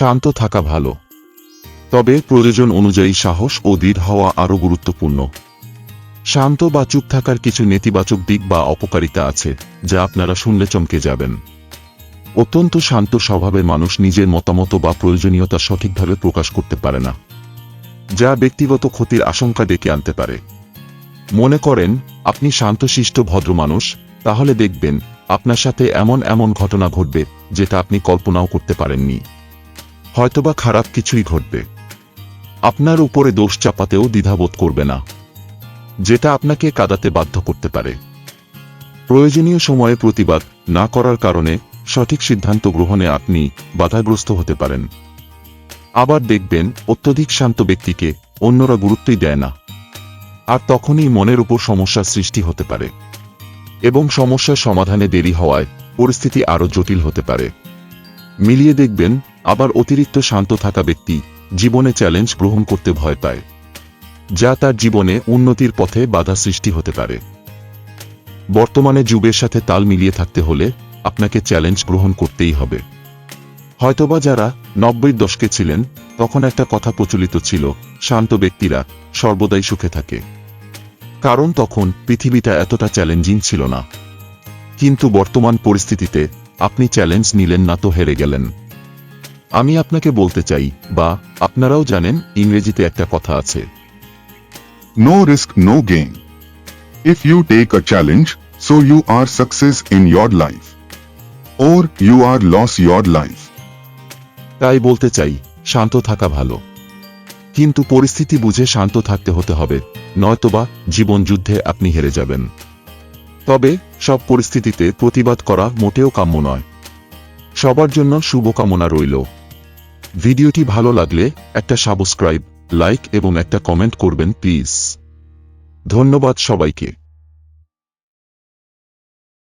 শান্ত থাকা ভালো। তবে প্রয়োজন অনুযায়ী সাহস ও দৃঢ় হওয়া আরও গুরুত্বপূর্ণ। শান্ত বা চুপ থাকার কিছু নেতিবাচক দিক বা অপকারিতা আছে, যা আপনারা শুনলে চমকে যাবেন। অত্যন্ত শান্ত স্বভাবের মানুষ নিজের মতামত বা প্রয়োজনীয়তা সঠিকভাবে প্রকাশ করতে পারে না, যা ব্যক্তিগত ক্ষতির আশঙ্কা ডেকে আনতে পারে। মনে করেন, আপনি শান্তশিষ্ট ভদ্র মানুষ, তাহলে দেখবেন, আপনার সাথে এমন এমন ঘটনা ঘটবে, যেটা আপনি কল্পনাও করতে পারেননি। হয়তোবা খারাপ কিছুই ঘটবে। আপনার উপরে দোষ চাপাতেও দ্বিধাবোধ করবে না। যেটা আপনাকে কাদাতে বাধ্য করতে পারে। প্রয়োজনীয় সময়ে প্রতিবাদ না করার কারণে সঠিক সিদ্ধান্ত গ্রহণে আপনি বাধাগ্রস্ত হতে পারেন। আবার দেখবেন, অত্যধিক শান্ত ব্যক্তিকে অন্যরা গুরুত্বই দেয় না। আর তখনই মনের উপর সমস্যার সৃষ্টি হতে পারে। এবং সমস্যার সমাধানে দেরি হওয়ায় পরিস্থিতি আরও জটিল হতে পারে। মিলিয়ে দেখবেন আবার অতিরিক্ত শান্ত থাকা ব্যক্তি জীবনে চ্যালেঞ্জ গ্রহণ করতে ভয় পায়, যা তার জীবনে উন্নতির পথে বাধা সৃষ্টি হতে পারে। বর্তমানে যুগের সাথে তাল মিলিয়ে থাকতে হলে আপনাকে চ্যালেঞ্জ গ্রহণ করতেই হবে। হয়তোবা যারা নব্বই দশকে ছিলেন, তখন একটা কথা প্রচলিত ছিল, শান্ত ব্যক্তিরা সর্বদাই সুখে থাকে। কারণ তখন পৃথিবীটা এতটা চ্যালেঞ্জিং ছিল না। কিন্তু বর্তমান পরিস্থিতিতে আপনি চ্যালেঞ্জ নিলেন না তো হেরে গেলেন। আমি আপনাকে বলতে চাই বা আপনারাও জানেন ইংরেজিতে একটা কথা আছে No risk, no gain. If you take a challenge, so you are success in your life. Or you are lost your life. তাই বলতে চাই শান্ত থাকা ভালো কিন্তু পরিস্থিতি বুঝে শান্ত থাকতে হতে হবে নয়তোবা জীবন যুদ্ধে আপনি হেরে যাবেন তবে সব পরিস্থিতিতে প্রতিবাদ করা মোটেও কাম্য নয় সবার জন্য শুভকামনা রইল ভিডিওটি ভালো লাগলে একটা সাবস্ক্রাইব লাইক এবং একটা কমেন্ট করবেন প্লিজ। ধন্যবাদ সবাইকে।